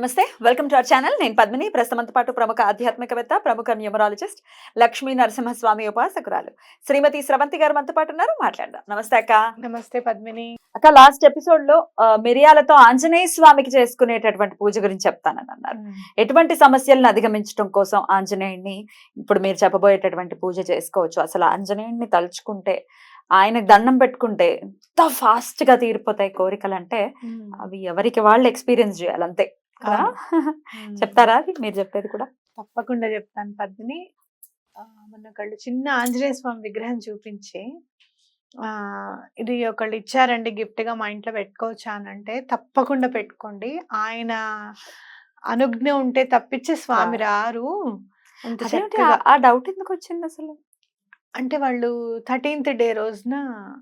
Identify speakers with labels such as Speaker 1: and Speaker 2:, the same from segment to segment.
Speaker 1: నమస్తే welcome to our channel. నేను పద్మిని. ప్రస్తుతంతో పాటు ప్రముఖ ఆధ్యాత్మికవేత్త ప్రముఖ న్యూమరాలజిస్ట్ లక్ష్మీ నరసింహస్వామి ఉపాసకురాలు శ్రీమతి స్రవంతి గారు మనతో పాటు ఉన్నారు. మాట్లాడదాం. నమస్తే అక్క.
Speaker 2: నమస్తే పద్మిని.
Speaker 1: అక్క లాస్ట్ ఎపిసోడ్లో మిరియాలతో ఆంజనేయ స్వామికి చేసుకునేటటువంటి పూజ గురించి చెప్తానని అన్నారు. ఎటువంటి సమస్యలను అధిగమించడం కోసం ఆంజనేయుడిని ఇప్పుడు మీరు చెప్పబోయేటటువంటి పూజ చేసుకోవచ్చు. అసలు ఆంజనేయుడిని తలుచుకుంటే ఆయనకు దండం పెట్టుకుంటే ఎంత ఫాస్ట్గా తీరిపోతాయి కోరికలు అంటే అవి ఎవరికి వాళ్ళు ఎక్స్పీరియన్స్ చేయాలి అంతే. కదా? చెప్తారా మీరు చెప్పేది కూడా.
Speaker 2: తప్పకుండా చెప్తాను. పద్మిని మొన్న ఒకళ్ళు చిన్న ఆంజనేయ స్వామి విగ్రహం చూపించి ఆ ఇది ఒకళ్ళు ఇచ్చారండి గిఫ్ట్గా మా ఇంట్లో పెట్టుకోవచ్చా అని అంటే తప్పకుండా పెట్టుకోండి. ఆయన అనుజ్ఞ ఉంటే తప్పించి స్వామి
Speaker 1: రారు. ఆ- డౌట్ ఎందుకు వచ్చింది అసలు
Speaker 2: అంటే వాళ్ళు థర్టీన్త్ డే రోజున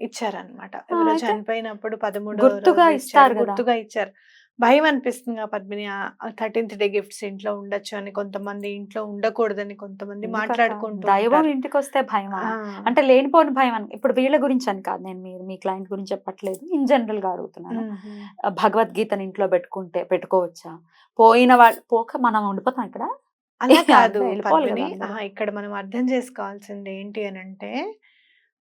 Speaker 2: ఇచ్చారనమాట ఎవరో? చనిపోయినప్పుడు పదమూడు
Speaker 1: గుర్తుగా కదా.
Speaker 2: గుర్తుగా ఇచ్చారు. భయం అనిపిస్తుంది పద్మిని థర్టీన్త్ డే గిఫ్ట్స్ ఇంట్లో ఉండొచ్చు అని కొంతమంది ఇంట్లో ఉండకూడదని కొంతమంది
Speaker 1: ఎందుకక్క?
Speaker 2: మాట్లాడుకుంటూ
Speaker 1: దైవం. ఇంటికి వస్తే భయం అంటే లేనిపోని భయం అని ఇప్పుడు వీళ్ళ గురించి అని కాదు నేను మీరు మీ క్లయింట్ గురించి చెప్పట్లేదు. ఇన్ జనరల్గా అడుగుతున్నాను భగవద్గీతని ఇంట్లో పెట్టుకుంటే పెట్టుకోవచ్చా? పోయిన వాళ్ళు పోక మనం ఉండిపోతాం ఇక్కడ?
Speaker 2: అలా కాదు ఇక్కడ మనం అర్థం చేసుకోవాల్సింది ఏంటి అని అంటే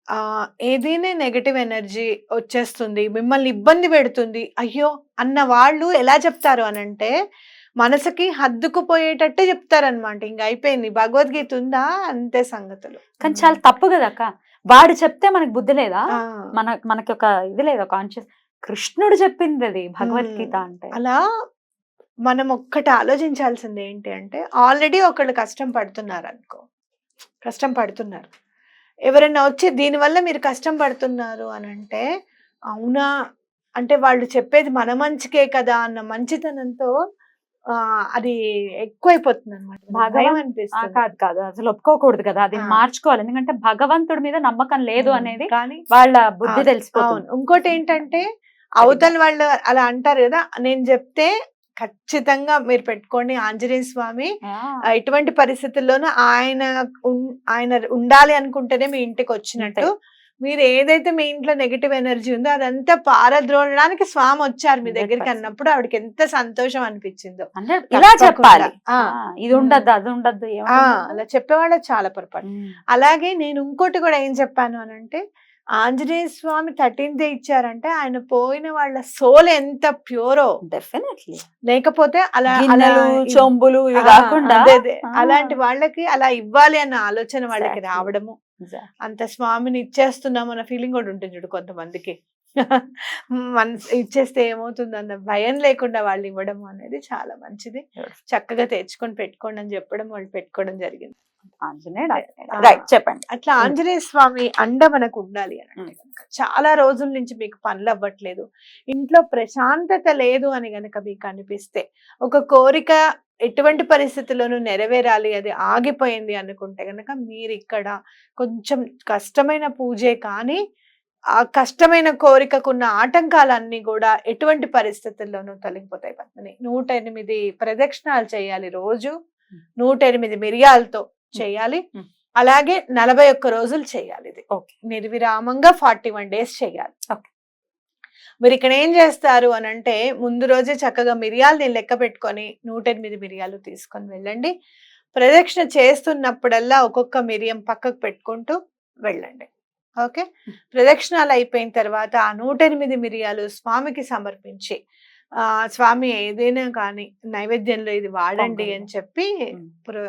Speaker 2: ఆ ఏదైనా నెగటివ్ ఎనర్జీ వచ్చేస్తుంది మిమ్మల్ని ఇబ్బంది పెడుతుంది అయ్యో అన్న వాళ్ళు ఎలా చెప్తారు అని అంటే మనసుకి హద్దుకుపోయేటట్టే చెప్తారనమాట ఇంక అయిపోయింది. భగవద్గీత ఉందా? అంతే సంగతులు.
Speaker 1: కానీ చాలా తప్పు కదా అక్క. వాడు చెప్తే మనకు బుద్ధి లేదా?
Speaker 2: ఆ,
Speaker 1: మన మనకి ఒక ఇది లేదా? కాన్షియస్ కృష్ణుడు చెప్పింది అది భగవద్గీత. అంటే.
Speaker 2: అలా మనం ఒక్కటి ఆలోచించాల్సింది ఏంటి అంటే ఆల్రెడీ ఒకళ్ళు కష్టం పడుతున్నారు అనుకో కష్టం పడుతున్నారు. ఎవరైనా వచ్చి దీనివల్ల మీరు కష్టం పడుతున్నారు అని అంటే అవునా? అంటే వాళ్ళు చెప్పేది మన మంచికే కదా అన్న మంచితనంతో ఆ అది ఎక్కువైపోతుంది అనమాట భయం అనిపిస్తుంది.
Speaker 1: కాదు కాదు. అసలు ఒప్పుకోకూడదు కదా. అది. మార్చుకోవాలి. ఎందుకంటే భగవంతుడి మీద నమ్మకం లేదు అనేది
Speaker 2: కానీ
Speaker 1: వాళ్ళ బుద్ధి తెలిసిపోతుంది.
Speaker 2: అవును. ఇంకోటి ఏంటంటే అవతల వాళ్ళు అలా అంటారు కదా నేను చెప్తే ఖచ్చితంగా మీరు పెట్టుకోండి ఆంజనేయ స్వామి. ఎటువంటి పరిస్థితుల్లోనూ ఆయన ఆయన ఉండాలి అనుకుంటేనే మీ ఇంటికి వచ్చినట్టు. మీరు ఏదైతే మీ ఇంట్లో నెగిటివ్ ఎనర్జీ ఉందో అదంతా పారద్రోలడానికి స్వామి వచ్చారు మీ దగ్గరికి
Speaker 1: 100%.
Speaker 2: అన్నప్పుడు ఆవిడకి ఎంత సంతోషం అనిపించిందో.
Speaker 1: ఇలా. చెప్పాలి. ఇది ఉండద్దు అది ఉండద్దు
Speaker 2: అలా చెప్పేవాళ్ళ చాలా పొరపాటు. అలాగే నేను ఇంకోటి కూడా ఏం చెప్పాను అని అంటే ఆంజనేయ స్వామి థర్టీన్త్ డే ఇచ్చారంటే ఆయన పోయిన వాళ్ళ సోల్ ఎంత ప్యూరో
Speaker 1: డెఫినెట్లీ
Speaker 2: లేకపోతే అలా
Speaker 1: చొంబులు కాకుండా.
Speaker 2: అలాంటి వాళ్ళకి అలా ఇవ్వాలి అన్న ఆలోచన వాళ్ళకి. రావడము. అంత స్వామిని ఇచ్చేస్తున్నాం అన్న ఫీలింగ్ కూడా ఉంటుంది చూడు కొంతమందికి మన ఇచ్చేస్తే ఏమవుతుంది అన్న భయం లేకుండా వాళ్ళు ఇవ్వడం అనేది చాలా మంచిది. చక్కగా తెచ్చుకొని పెట్టుకోండి అని చెప్పడం వాళ్ళు పెట్టుకోవడం జరిగింది
Speaker 1: ఆంజనేయుడు. రైట్ చెప్పండి.
Speaker 2: అట్లా ఆంజనేయ స్వామి అండ మనకు ఉండాలి అని అంటే గనుక చాలా రోజుల నుంచి మీకు పనులు అవ్వట్లేదు. ఇంట్లో ప్రశాంతత లేదు అని గనక మీకు అనిపిస్తే ఒక కోరిక ఎటువంటి పరిస్థితుల్లోనూ నెరవేరాలి అది ఆగిపోయింది అనుకుంటే గనక మీరు ఇక్కడ కొంచెం కష్టమైన పూజే కానీ ఆ కష్టమైన కోరికకున్న ఆటంకాలన్నీ కూడా ఎటువంటి పరిస్థితుల్లోనూ తొలగిపోతాయి. పద్మని నూట ఎనిమిది ప్రదక్షిణాలు చేయాలి రోజు. నూట ఎనిమిది మిరియాలతో చేయాలి. అలాగే నలభై ఒక్క రోజులు చేయాలి ఇది.
Speaker 1: ఓకే.
Speaker 2: నిర్విరామంగా ఫార్టీ వన్ డేస్ చేయాలి. మీరు ఇక్కడ ఏం చేస్తారు అని అంటే ముందు రోజే చక్కగా మిరియాలని లెక్క పెట్టుకొని నూట ఎనిమిది మిరియాలు తీసుకొని వెళ్ళండి. ప్రదక్షిణ చేస్తున్నప్పుడల్లా ఒక్కొక్క మిరియం పక్కకు పెట్టుకుంటూ వెళ్ళండి. ఓకే? ప్రదక్షిణాలు అయిపోయిన తర్వాత ఆ నూట ఎనిమిది మిరియాలు స్వామికి సమర్పించి స్వామి ఏదైనా కానీ నైవేద్యంలో ఇది వాడండి. అని చెప్పి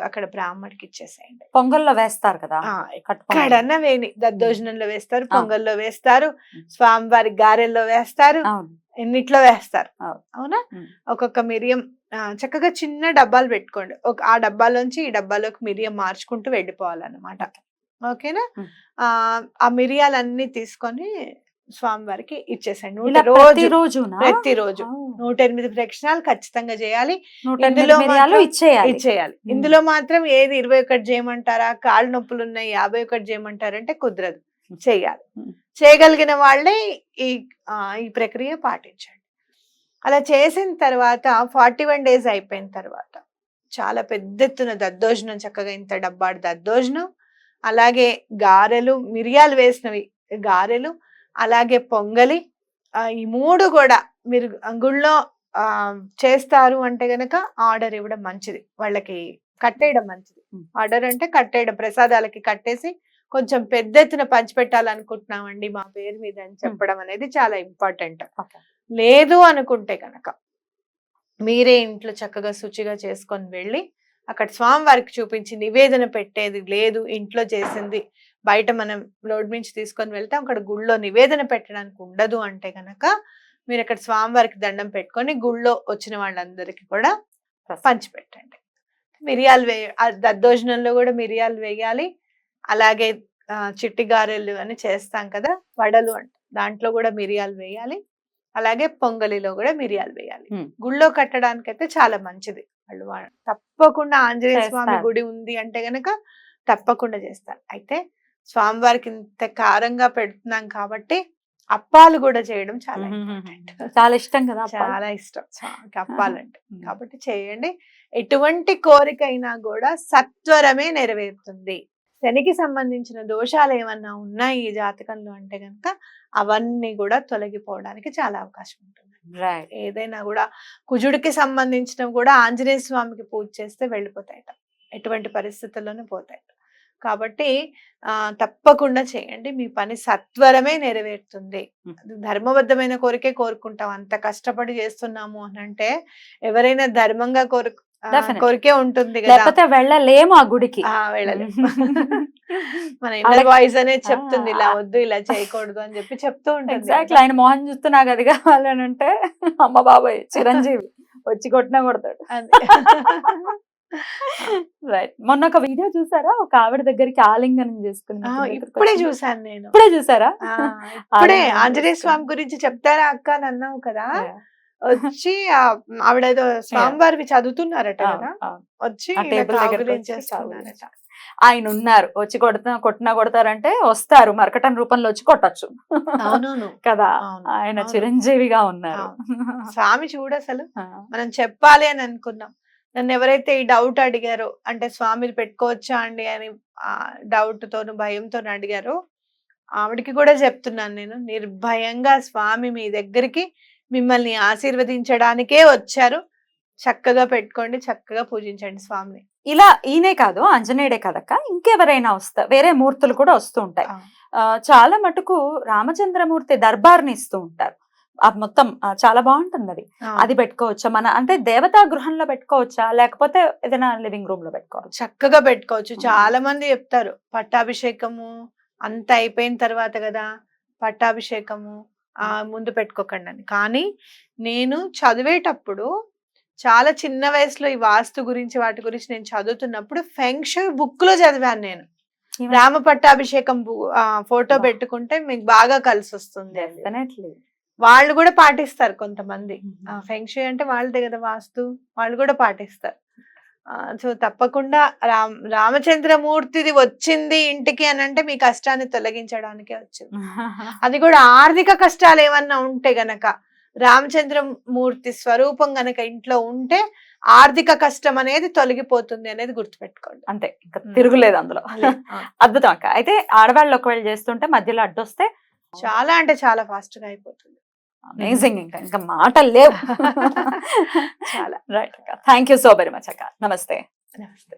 Speaker 2: అక్కడ బ్రాహ్మడికి ఇచ్చేసేయండి.
Speaker 1: పొంగల్లో వేస్తారు కదా.
Speaker 2: ఎక్కడన్నా వేని దద్దోజనంలో వేస్తారు. పొంగల్లో వేస్తారు
Speaker 1: ఉమ్.
Speaker 2: స్వామివారి గారెల్లో వేస్తారు ఎన్నిట్లో వేస్తారు.
Speaker 1: అవును.
Speaker 2: ఒక్కొక్క మిరియం చక్కగా చిన్న డబ్బాలు పెట్టుకోండి. ఒక ఆ డబ్బాలోంచి ఈ డబ్బాలోకి మిరియం మార్చుకుంటూ వెళ్ళిపోవాలన్నమాట. ఓకేనా? ఆ మిరియాలన్నీ తీసుకొని స్వామివారికి ఇచ్చేసండి.
Speaker 1: ఇలా
Speaker 2: నూట రోజు ప్రతిరోజు. నూట ఎనిమిది ప్రక్షణాలు ఖచ్చితంగా చేయాలి. ఇందులో
Speaker 1: ఇచ్చేయాలి.
Speaker 2: ఇందులో మాత్రం ఏది ఇరవై ఒకటి చేయమంటారా? కాళ్ళు నొప్పులు ఉన్నాయి యాభై ఒకటి చేయమంటారంటే కుదరదు. చేయాలి. చేయగలిగిన వాళ్ళే ఈ ఈ ప్రక్రియ పాటించండి. అలా చేసిన తర్వాత ఫార్టీ వన్ డేస్ అయిపోయిన తర్వాత చాలా పెద్ద ఎత్తున దద్దోజనం చక్కగా ఇంత డబ్బాడు దద్దోజనం అలాగే గారెలు మిరియాలు వేసినవి గారెలు అలాగే పొంగలి ఈ మూడు కూడా మీరు గుళ్ళో చేస్తారు అంటే గనక ఆర్డర్ ఇవ్వడం మంచిది వాళ్ళకి కట్టేయడం మంచిది. ఆర్డర్ అంటే కట్టేయడం ప్రసాదాలకి కట్టేసి కొంచెం పెద్ద ఎత్తున పంచిపెట్టాలనుకుంటున్నామండి మా పేరు మీద అని చెప్పడం అనేది చాలా ఇంపార్టెంట్. లేదు అనుకుంటే కనుక మీరే ఇంట్లో చక్కగా శుచిగా చేసుకొని వెళ్ళి అక్కడ స్వామివారికి చూపించి నివేదన పెట్టేది లేదు ఇంట్లో చేసింది బయట మనం రోడ్ నుంచి తీసుకొని వెళ్తే. అక్కడ గుళ్ళో నివేదన పెట్టడానికి ఉండదు అంటే గనక మీరు అక్కడ స్వామివారికి దండం పెట్టుకొని గుళ్ళో వచ్చిన వాళ్ళందరికీ కూడా పంచిపెట్టండి మిరియాలు వే దద్దోజనంలో కూడా మిరియాలు వేయాలి. అలాగే చిట్టి గారెలు అని చేస్తాం కదా వడలు అంట దాంట్లో కూడా మిరియాలు వేయాలి. అలాగే పొంగలిలో కూడా మిరియాలు వేయాలి. గుళ్ళో కట్టడానికి అయితే చాలా మంచిది. వాళ్ళు తప్పకుండా ఆంజనేయ స్వామి. గుడి ఉంది అంటే గనక తప్పకుండా చేస్తారు. అయితే స్వామివారికి ఇంత కారంగా పెడుతున్నాం కాబట్టి అప్పాలు కూడా చేయడం చాలా ఇంపార్టెంట్.
Speaker 1: చాలా ఇష్టం కదా.
Speaker 2: చాలా ఇష్టం. అప్పాలంటే. కాబట్టి చేయండి. ఎటువంటి కోరికైనా కూడా సత్వరమే నెరవేరుతుంది. శనికి సంబంధించిన దోషాలు ఏమన్నా ఉన్నాయి ఈ జాతకంలో అంటే కనుక అవన్నీ కూడా తొలగిపోవడానికి చాలా అవకాశం ఉంటుంది. ఏదైనా కూడా కుజుడికి సంబంధించినవి కూడా ఆంజనేయ స్వామికి పూజ చేస్తే వెళ్ళిపోతాయట. ఎటువంటి పరిస్థితుల్లోనూ పోతాయట. కాబట్టి ఆ తప్పకుండా చేయండి. మీ పని సత్వరమే నెరవేరుతుంది. ధర్మబద్ధమైన కోరికే కోరుకుంటాం. అంత కష్టపడి చేస్తున్నాము అని అంటే ఎవరైనా ధర్మంగా కోరు ఆ,
Speaker 1: Definitely.
Speaker 2: కోరికే ఉంటుంది కదా!
Speaker 1: లేకపోతే వెళ్ళలేము ఆ గుడికి.
Speaker 2: ఆ, వెళ్ళలేం. మన ఇన్నర్ వాయిస్ అనేది చెప్తుంది ఇలా. వద్దు ఇలా చేయకూడదు అని చెప్పి చెప్తూ ఉంటుంది
Speaker 1: ఆయన మోహన్ చూస్తూ నాకు అది కావాలని అంటే అమ్మ బాబాయ్ చిరంజీవి వచ్చి కొట్టినా కొడతాడు. రైట్ మొన్న ఒక వీడియో చూసారా? ఒక ఆవిడ దగ్గరికి ఆలింగనం చేసుకుని
Speaker 2: ఇప్పుడే చూసాను నేను.
Speaker 1: ఇప్పుడే చూసారా?
Speaker 2: ఇప్పుడే ఆంజనేయ. స్వామి గురించి చెప్తారా అక్క అని అన్నావు కదా? వచ్చి ఆవిడ ఏదో స్వామివారివి చదువుతున్నారట కదా. వచ్చి చేస్తున్నారట
Speaker 1: ఆయన ఉన్నారు. వచ్చి కొడుతున్నా కొట్టినా కొడతారంటే వస్తారు. మరకటం రూపంలో వచ్చి కొట్టచ్చు. కదా? ఆయన. చిరంజీవిగా ఉన్నారు.
Speaker 2: స్వామి చూడు అసలు. మనం చెప్పాలి అని అనుకున్నాం. నన్ను ఎవరైతే ఈ డౌట్ అడిగారో అంటే స్వామిని పెట్టుకోవచ్చా అండి అని ఆ డౌట్ తోను భయంతో అడిగారో ఆవిడకి కూడా చెప్తున్నాను నేను. నిర్భయంగా స్వామి మీ దగ్గరికి మిమ్మల్ని ఆశీర్వదించడానికే వచ్చారు. చక్కగా పెట్టుకోండి చక్కగా పూజించండి స్వామిని.
Speaker 1: ఇలా ఈయనే కాదు ఆంజనేయుడే కదక్క ఇంకెవరైనా వస్తా వేరే మూర్తులు కూడా వస్తూ ఉంటాయి. చాలా మటుకు రామచంద్రమూర్తి దర్బార్ని ఇస్తూ ఉంటారు. మొత్తం చాలా బాగుంటుంది అది అది పెట్టుకోవచ్చా? మన అంటే దేవతా గృహంలో పెట్టుకోవచ్చా? లేకపోతే ఏదైనా లివింగ్ రూమ్లో పెట్టుకోవచ్చు?
Speaker 2: చక్కగా పెట్టుకోవచ్చు. చాలా మంది చెప్తారు పట్టాభిషేకము అంత అయిపోయిన తర్వాత కదా పట్టాభిషేకము ఆ ముందు పెట్టుకోకండి అని. కానీ నేను చదివేటప్పుడు చాలా చిన్న వయసులో ఈ వాస్తు గురించి వాటి గురించి నేను చదువుతున్నప్పుడు ఫెంక్షన్ బుక్లో చదివాను నేను. రామ పట్టాభిషేకం ఫోటో. పెట్టుకుంటే మీకు బాగా కలిసి వస్తుంది. వాళ్ళు కూడా పాటిస్తారు కొంతమంది. ఫెంక్షు అంటే వాళ్ళదే కదా వాస్తు. వాళ్ళు కూడా పాటిస్తారు. సో తప్పకుండా రామ్ రామచంద్రమూర్తిది వచ్చింది ఇంటికి అని అంటే మీ కష్టాన్ని తొలగించడానికే వచ్చింది అది కూడా ఆర్థిక కష్టాలు ఏమన్నా ఉంటే గనక రామచంద్రమూర్తి స్వరూపం గనక ఇంట్లో ఉంటే ఆర్థిక కష్టం అనేది తొలగిపోతుంది అనేది గుర్తుపెట్టుకోండి.
Speaker 1: అంతే ఇంకా తిరుగులేదు అందులో. అద్భుతం అక్క. అయితే ఆడవాళ్ళు ఒకవేళ చేస్తుంటే మధ్యలో అడ్డొస్తే
Speaker 2: చాలా అంటే చాలా ఫాస్ట్గా అయిపోతుంది.
Speaker 1: అమేజింగ్ ఇంకా ఇంకా మాటలు లేవు.
Speaker 2: చాలా.
Speaker 1: రైట్ అక్క. Thank you so very much అక్క. నమస్తే
Speaker 2: నమస్తే